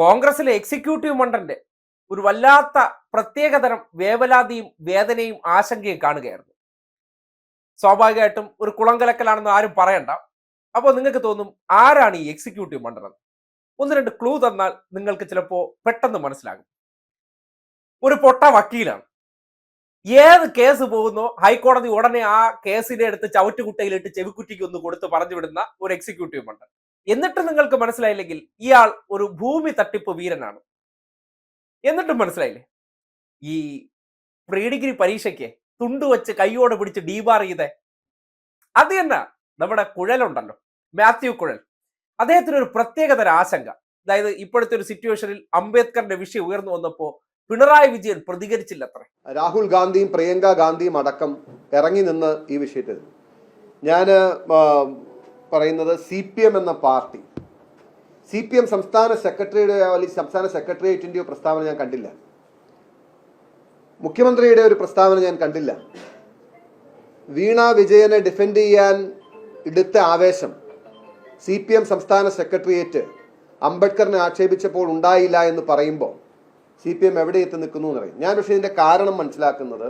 കോൺഗ്രസിലെ എക്സിക്യൂട്ടീവ് മണ്ഡലിന്റെ ഒരു വല്ലാത്ത പ്രത്യേകതരം വേവലാതിയും വേദനയും ആശങ്കയും കാണുകയായിരുന്നു. സ്വാഭാവികമായിട്ടും ഒരു കുളങ്കലക്കലാണെന്ന് ആരും പറയണ്ട. അപ്പോൾ നിങ്ങൾക്ക് തോന്നും ആരാണ് ഈ എക്സിക്യൂട്ടീവ് മണ്ഡലം? ഒന്ന് രണ്ട് ക്ലൂ തന്നാൽ നിങ്ങൾക്ക് ചിലപ്പോൾ പെട്ടെന്ന് മനസ്സിലാകും. ഒരു പൊട്ട വക്കീലാണ്. ഏത് കേസ് പോകുന്നോ ഹൈക്കോടതി ഉടനെ ആ കേസിനെ എടുത്ത് ചവറ്റുകുട്ടയിലിട്ട് ചെവിക്കുറ്റിക്ക് ഒന്ന് കൊടുത്ത് പറഞ്ഞു വിടുന്ന ഒരു എക്സിക്യൂട്ടീവ് മണ്ഡലം. എന്നിട്ട് നിങ്ങൾക്ക് മനസ്സിലായില്ലെങ്കിൽ ഇയാൾ ഒരു ഭൂമി തട്ടിപ്പ് വീരനാണ്. എന്നിട്ടും മനസ്സിലായില്ലേ? ഈ പ്രീ ഡിഗ്രി പരീക്ഷയ്ക്ക് തുണ്ടുവച്ച് കൈയോടെ പിടിച്ച് ഡീബാർ ചെയ്തേ. അത് തന്നെ നമ്മുടെ കുഴലുണ്ടല്ലോ മാത്യു കുഴൽ. അദ്ദേഹത്തിന് ഒരു പ്രത്യേകതര ആശങ്ക. അതായത് ഇപ്പോഴത്തെ ഒരു സിറ്റുവേഷനിൽ അംബേദ്കറിന്റെ വിഷയം ഉയർന്നു വന്നപ്പോ പിണറായി വിജയൻ പ്രതികരിച്ചില്ല അത്ര രാഹുൽ ഗാന്ധിയും പ്രിയങ്ക ഗാന്ധിയും അടക്കം ഇറങ്ങി നിന്ന് ഈ വിഷയത്തിൽ. ഞാൻ പറയുന്നത് സി പി എം എന്ന പാർട്ടി. സി പി എം സംസ്ഥാന സെക്രട്ടറിയുടെ അല്ലെങ്കിൽ സംസ്ഥാന സെക്രട്ടേറിയറ്റിന്റെയോ പ്രസ്താവന ഞാൻ കണ്ടില്ല. മുഖ്യമന്ത്രിയുടെ ഒരു പ്രസ്താവന ഞാൻ കണ്ടില്ല. വീണ വിജയനെ ഡിഫെൻഡ് ചെയ്യാൻ എടുത്ത ആവേശം സി പി എം സംസ്ഥാന സെക്രട്ടേറിയറ്റ് അംബേദ്കറിനെ ആക്ഷേപിച്ചപ്പോൾ ഉണ്ടായില്ല എന്ന് പറയുമ്പോൾ സി പി എം എവിടെ എത്തി നിൽക്കുന്നു എന്നറിയും ഞാൻ പക്ഷേ ഇതിന്റെ കാരണം മനസ്സിലാക്കുന്നത്